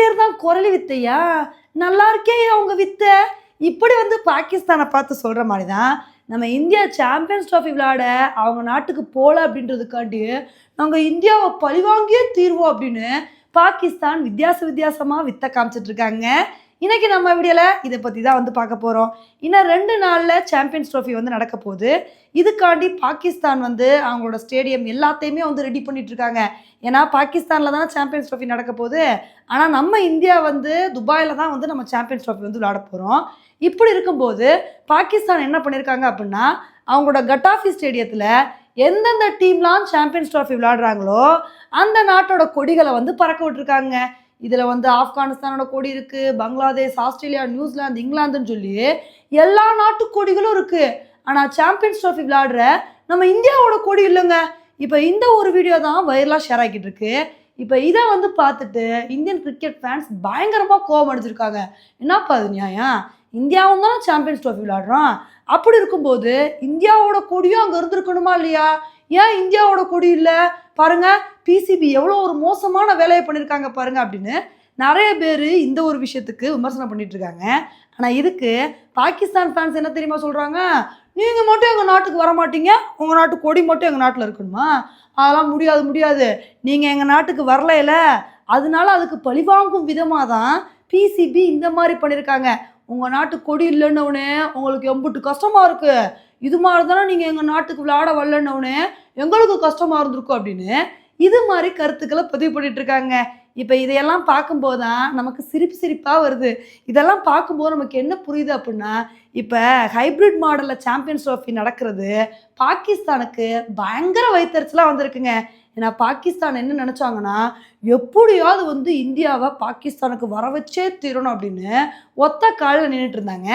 பேர் தான் குரலி வித்தையா? நல்லா இருக்கே அவங்க வித்த? இப்படி வந்து பாகிஸ்தானை பார்த்து சொல்கிற மாதிரி தான் நம்ம இந்தியா சாம்பியன்ஸ் ட்ராஃபி விளையாட அவங்க நாட்டுக்கு போகல அப்படின்றதுக்காண்டி நாங்கள் இந்தியாவை பழிவாங்கியே தீர்வோம் அப்படின்னு பாகிஸ்தான் வித்தியாச வித்தியாசமாக வித்த காமிச்சிட்டு இன்றைக்கி இன்னைக்கு நம்ம வீடியோவில் இதை பற்றி தான் வந்து பார்க்க போகிறோம் இன்னும் ரெண்டு நாளில் சாம்பியன்ஸ் ட்ரோஃபி வந்து நடக்க போகுது. இதுக்காண்டி பாகிஸ்தான் வந்து அவங்களோட ஸ்டேடியம் எல்லாத்தையுமே வந்து ரெடி பண்ணிட்டு இருக்காங்க. ஏன்னா பாகிஸ்தானில் தான் சாம்பியன்ஸ் ட்ரோஃபி நடக்க போகுது. ஆனால் நம்ம இந்தியா வந்து துபாயில் தான் வந்து நம்ம சாம்பியன்ஸ் ட்ரோஃபி வந்து விளாட போகிறோம் இப்படி இருக்கும்போது பாகிஸ்தான் என்ன பண்ணியிருக்காங்க அப்படின்னா அவங்களோட கட்டாஃபி ஸ்டேடியத்தில் எந்தெந்த டீம்லாம் சாம்பியன்ஸ் ட்ராஃபி விளையாடுறாங்களோ அந்த நாட்டோட கொடிகளை வந்து பறக்க விட்டுருக்காங்க. இதில் வந்து ஆப்கானிஸ்தானோட கொடி இருக்குது பங்களாதேஷ் ஆஸ்திரேலியா நியூசிலாந்து இங்கிலாந்துன்னு சொல்லி எல்லா நாட்டு கொடிகளும் இருக்குது ஆனால் சாம்பியன்ஸ் ட்ராஃபி விளையாடுற நம்ம இந்தியாவோட கொடி இல்லைங்க. இப்போ இந்த ஒரு வீடியோ தான் வைரலாக ஷேர் ஆகிட்டு இருக்கு. இப்போ இதை வந்து பார்த்துட்டு இந்தியன் கிரிக்கெட் ஃபேன்ஸ் பயங்கரமாக கோபம் அடிச்சிருக்காங்க என்னப்பா அது நியாயம்? இந்தியாவும் தான் சாம்பியன்ஸ் ட்ராஃபி விளையாடுறோம் அப்படி இருக்கும்போது இந்தியாவோட கொடியும் அங்கே இருந்திருக்கணுமா இல்லையா? ஏன் இந்தியாவோட கொடி இல்லை? பாருங்கள் பிசிபி எவ்வளோ ஒரு மோசமான வேலையை பண்ணியிருக்காங்க பாருங்க அப்படின்னு நிறைய பேர் இந்த ஒரு விஷயத்துக்கு விமர்சனம் பண்ணிட்டு இருக்காங்க. ஆனால் இதுக்கு பாகிஸ்தான் ஃபேன்ஸ் என்ன தெரியுமா சொல்கிறாங்க நீங்கள் மட்டும் எங்கள் நாட்டுக்கு வர மாட்டீங்க. உங்கள் நாட்டு கொடி மட்டும் எங்கள் நாட்டில் இருக்கணுமா? அதெல்லாம் முடியாது முடியாது. நீங்கள் எங்கள் நாட்டுக்கு வரலையில. அதனால அதுக்கு பழிவாங்கும் விதமாக தான் பிசிபி இந்த மாதிரி பண்ணியிருக்காங்க உங்கள் நாட்டு கொடி இல்லைன்னொடனே உங்களுக்கு எம்புட்டு கஷ்டமாக இருக்குது இது மாதிரி தானே நீங்கள் எங்கள் நாட்டுக்கு விளையாட வரலன்னொடனே எங்களுக்கு கஷ்டமாக இருந்திருக்கும் அப்படின்னு இது மாதிரி கருத்துக்களை பதிவு பண்ணிட்டு இருக்காங்க இப்போ இதையெல்லாம் பார்க்கும்போது தான் நமக்கு சிரிப்பு சிரிப்பாக வருது. இதெல்லாம் பார்க்கும்போது நமக்கு என்ன புரியுது அப்படின்னா இப்போ ஹைப்ரிட் மாடலில் சாம்பியன்ஸ் ட்ரோஃபி நடக்கிறது பாகிஸ்தானுக்கு பயங்கர வைத்தறிச்சலாக வந்திருக்குங்க. ஏன்னா பாகிஸ்தான் என்ன நினச்சாங்கன்னா எப்படியாவது வந்து இந்தியாவை பாகிஸ்தானுக்கு வர வச்சே தீரணும் அப்படின்னு ஒத்த காலில் நின்றுட்டு இருந்தாங்க.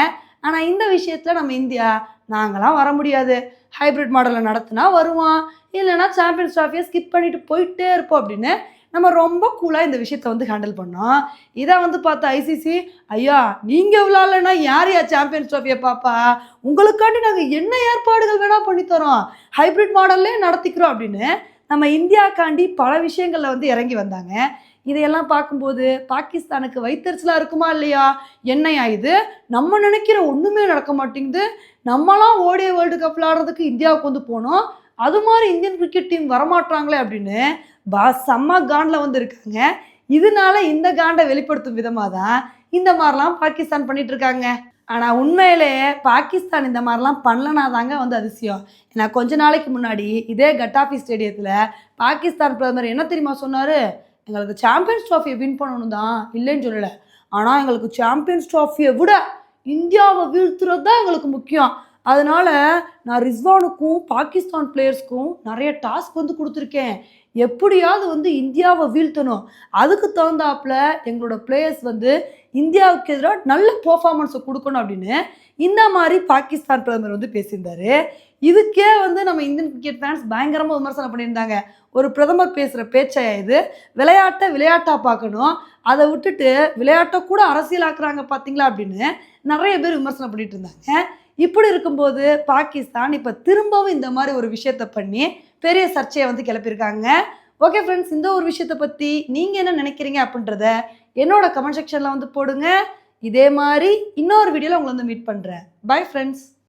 ஆனால் இந்த விஷயத்தில் நம்ம இந்தியா நாங்களாம் வர முடியாது. ஹைப்ரிட் மாடலில் நடத்தினா வருவான். இல்லைனா சாம்பியன்ஸ் ட்ராஃபியை ஸ்கிப் பண்ணிட்டு போயிட்டே இருப்போம் அப்படின்னு நம்ம ரொம்ப கூலாக இந்த விஷயத்தை வந்து ஹேண்டில் பண்ணோம். இதை வந்து பார்த்தா ஐசிசி ஐயா நீங்கள் விளாட்லன்னா யார் யார் சாம்பியன்ஸ் ட்ராஃபியை பாப்பா? உங்களுக்காண்டி நாங்கள் என்ன ஏற்பாடுகள் வேணால் பண்ணித்தரோம் ஹைப்ரிட் மாடல்லே நடத்திக்கிறோம் அப்படின்னு நம்ம இந்தியாக்காண்டி பல விஷயங்களில் வந்து இறங்கி வந்தாங்க. இதையெல்லாம் பார்க்கும்போது பாகிஸ்தானுக்கு வைத்தறிச்சலாக இருக்குமா இல்லையா? என்னையா இது? நம்ம நினைக்கிற ஒன்றுமே நடக்க மாட்டேங்குது. நம்மளாம் ஓடிய வேர்ல்டு கப் விளாடுறதுக்கு இந்தியாவுக்கு வந்து போனோம். அது மாதிரி இந்தியன் கிரிக்கெட் டீம் வரமாட்டாங்களே அப்படின்னு பா செம்ம காண்டில் வந்து இருக்காங்க இதனால இந்த காண்டை வெளிப்படுத்தும் விதமாக தான் இந்த மாதிரிலாம் பாகிஸ்தான் பண்ணிட்டு இருக்காங்க. ஆனால் உண்மையிலேயே பாகிஸ்தான் இந்த மாதிரிலாம் பண்ணலனா தாங்க வந்து அதிசயம். ஏன்னா கொஞ்ச நாளைக்கு முன்னாடி இதே கட்டாஃபி ஸ்டேடியத்தில் பாகிஸ்தான் பிரதமர் என்ன தெரியுமா சொன்னார்? எங்களுக்கு சாம்பியன்ஸ் ட்ராஃபியை வின் பண்ணணும் தான். இல்லைன்னு சொல்லலை. ஆனால் எங்களுக்கு சாம்பியன்ஸ் ட்ராஃபியை விட இந்தியாவை வீழ்த்துறது தான் எங்களுக்கு முக்கியம். அதனால் நான் ரிஸ்வானுக்கும் பாகிஸ்தான் பிளேயர்ஸ்க்கும் நிறைய டாஸ்க் வந்து கொடுத்துருக்கேன். எப்படியாவது வந்து இந்தியாவை வீழ்த்தணும். அதுக்கு தகுந்தாப்புல எங்களோட பிளேயர்ஸ் வந்து இந்தியாவுக்கு எதிராக நல்ல பர்ஃபார்மன்ஸை கொடுக்கணும் அப்படின்னு இந்த மாதிரி பாகிஸ்தான் பிரதமர் வந்து பேசியிருந்தார். இதுக்கே வந்து நம்ம இந்தியன் கிரிக்கெட் ஃபேன்ஸ் பயங்கரமாக விமர்சனம் பண்ணியிருந்தாங்க. ஒரு பிரதமர் பேசுகிற பேச்சையா இது விளையாட்டை விளையாட்டாக பார்க்கணும். அதை விட்டுட்டு விளையாட்டை கூட அரசியலாக்குறாங்க பார்த்தீங்களா அப்படின்னு நிறைய பேர் விமர்சனம் பண்ணிட்டு இருந்தாங்க. இப்படி இருக்கும்போது பாகிஸ்தான் இப்போ திரும்பவும் இந்த மாதிரி ஒரு விஷயத்த பண்ணி பெரிய சர்ச்சையை வந்து கிளப்பியிருக்காங்க. ஓகே ஃப்ரெண்ட்ஸ் இந்த ஒரு விஷயத்தை பற்றி நீங்கள் என்ன நினைக்கிறீங்க அப்படின்றத என்னோட கமெண்ட் செக்ஷனில் வந்து போடுங்க. இதே மாதிரி இன்னொரு வீடியோவில் உங்களை வந்து மீட் பண்ணுறேன் பை ஃப்ரெண்ட்ஸ்